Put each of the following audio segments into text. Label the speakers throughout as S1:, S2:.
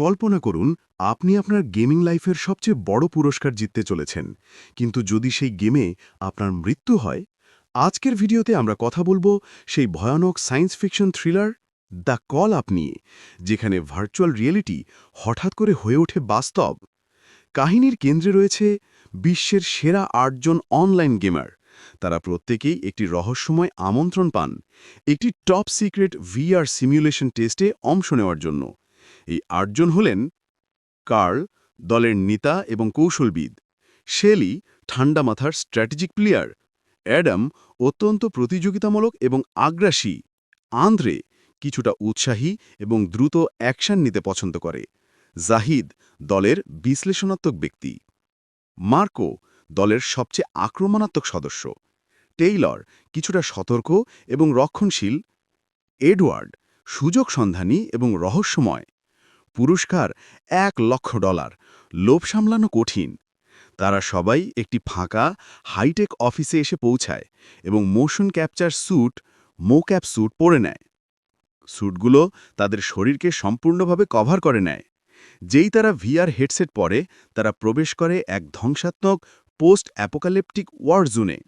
S1: কল্পনা করুন, আপনি আপনার গেমিং লাইফের সবচেয়ে বড় পুরস্কার জিততে চলেছেন। কিন্তু যদি সেই গেমে আপনার মৃত্যু হয়, আজকের ভিডিওতে আমরা কথা বলব সেই ভয়ানক science fiction thriller the call up নিয়ে, যেখানে ভার্চুয়াল রিয়েলিটি হঠাৎ করে হয়ে ওঠে বাস্তব। কাহিনীর কেন্দ্রে রয়েছে বিশ্বের সেরা আটজন অনলাইন গেমার। তারা প্রত্যেকেই একটি রহস্যময় আমন্ত্রণ পান, একটি টপ সিক্রেট ভিআর সিমুলেশন টেস্টে অংশ নেওয়ার জন্য। এই আটজন হলেন কার্ল, দলের নেতা এবং কৌশলবিদ। শেলি, ঠান্ডা মাথার স্ট্র্যাটেজিক প্লেয়ার। অ্যাডাম, অত্যন্ত প্রতিযোগিতামূলক এবং আগ্রাসী। আন্দ্রে, কিছুটা উৎসাহী এবং দ্রুত অ্যাকশন নিতে পছন্দ করে। জাহিদ, দলের বিশ্লেষণাত্মক ব্যক্তি। মার্কো, দলের সবচেয়ে আক্রমণাত্মক সদস্য। টেইলর, কিছুটা সতর্ক এবং রক্ষণশীল। এডওয়ার্ড, সুযোগ সন্ধানী এবং রহস্যময়। পুরস্কার এক লক্ষ ডলার। লোভ সামলানো কঠিন। তারা সবাই একটি ফাঁকা, হাইটেক অফিসে এসে পৌঁছায় এবং motion capture suit, mocap suit পরে নেয়। স্যুটগুলো তাদের শরীরকে সম্পূর্ণভাবে কভার করে নেয়। যেই তারা ভিআর হেডসেট পরে, তারা প্রবেশ করে এক ধ্বংসাত্মক পোস্ট অ্যাপোকালিপটিক ওয়ার জোনে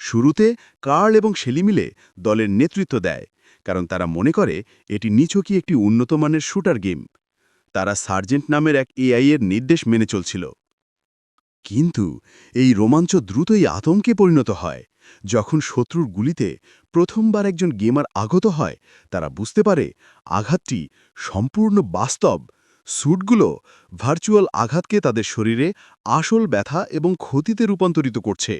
S1: শুরুতে কার্ল এবং শেলি মিলে দলের নেতৃত্ব দেয় কারণ তারা মনে করে এটি নিছকই একটি উন্নতমানের শুটার গেম। তারা সার্জেন্ট নামের এক এআই এর নির্দেশ মেনে চলছিল। কিন্তু এই রোমাঞ্চ দ্রুতই আতঙ্কে পরিণত হয়। যখন শত্রুর গুলিতে প্রথমবার একজন গেমার আগত হয়, তারা বুঝতে পারে আঘাতটি সম্পূর্ণ বাস্তব। স্যুটগুলো ভার্চুয়াল আঘাতকে তাদের শরীরে আসল ব্যথা এবং ক্ষতিতে রূপান্তরিত করছে।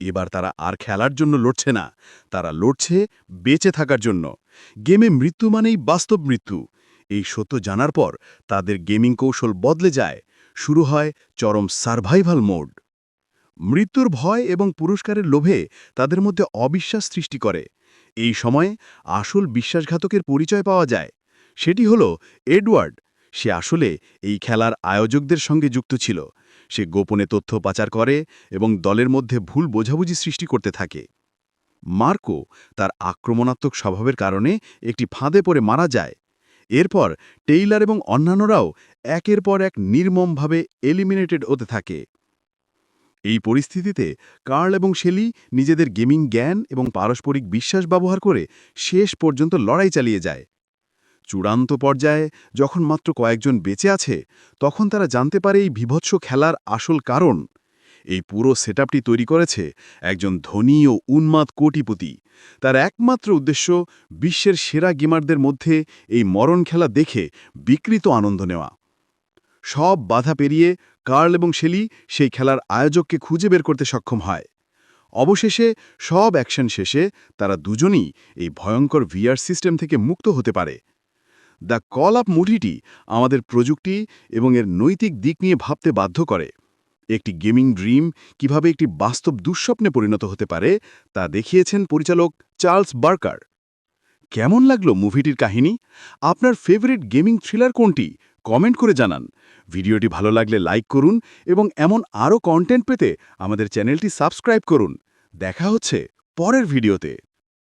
S1: এবার তারা আর খেলার জন্য লড়ছে না। তারা লড়ছে বেঁচে থাকার জন্য। গেমে মৃত্যু মানেই বাস্তব মৃত্যু। এই সত্য জানার পর তাদের গেমিং কৌশল বদলে যায়। শুরু হয় চরম সার্ভাইভাল মোড। মৃত্যুর ভয় এবং পুরস্কারের লোভে তাদের মধ্যে অবিশ্বাস সৃষ্টি করে। এই সময়ে আসল বিশ্বাসঘাতকের পরিচয় পাওয়া যায়। সেটি হল এডওয়ার্ড সে আসলে এই খেলার আয়োজকদের সঙ্গে যুক্ত ছিল। সে গোপনে তথ্য পাচার করে এবং দলের মধ্যে ভুল বোঝাবুঝি সৃষ্টি করতে থাকে। মার্কো তার আক্রমণাত্মক স্বভাবের কারণে একটি ফাঁদে পড়ে মারা যায়। এরপর টেইলার এবং অন্যান্যরাও একের পর এক নির্মমভাবে এলিমিনেটেড হতে থাকে। এই পরিস্থিতিতে কার্ল এবং শেলি নিজেদের গেমিং জ্ঞান এবং পারস্পরিক বিশ্বাস ব্যবহার করে শেষ পর্যন্ত লড়াই চালিয়ে যায়। চূড়ান্ত পর্যায়ে যখন মাত্র কয়েকজন বেঁচে আছে, তখন তারা জানতে পারে এই বিভৎস খেলার আসল কারণ। এই পুরো সেটআপটি তৈরি করেছে একজন ধনী ও উন্মাদ কোটিপতি। তার একমাত্র উদ্দেশ্য বিশ্বের সেরা গেমারদের মধ্যে এই মরণ খেলা দেখে বিকৃত আনন্দ নেওয়া। সব বাধা পেরিয়ে কার্ল এবং শেলি সেই খেলার আয়োজককে খুঁজে বের করতে সক্ষম হয়। অবশেষে সব অ্যাকশন শেষে তারা দুজনই এই ভয়ঙ্কর ভিআর সিস্টেম থেকে মুক্ত হতে পারে। দ্য কল আপ মুভিটি আমাদের প্রযুক্তি এবং এর নৈতিক দিক নিয়ে ভাবতে বাধ্য করে। একটি গেমিং ড্রিম কীভাবে একটি বাস্তব দুঃস্বপ্নে পরিণত হতে পারে তা দেখিয়েছেন পরিচালক চার্লস বার্কার। কেমন লাগল মুভিটির কাহিনী? আপনার ফেভারিট গেমিং থ্রিলার কোনটি? কমেন্ট করে জানান। ভিডিওটি ভালো লাগলে লাইক করুন এবং এমন আরও কন্টেন্ট পেতে আমাদের চ্যানেলটি সাবস্ক্রাইব করুন। দেখা হচ্ছে পরের ভিডিওতে।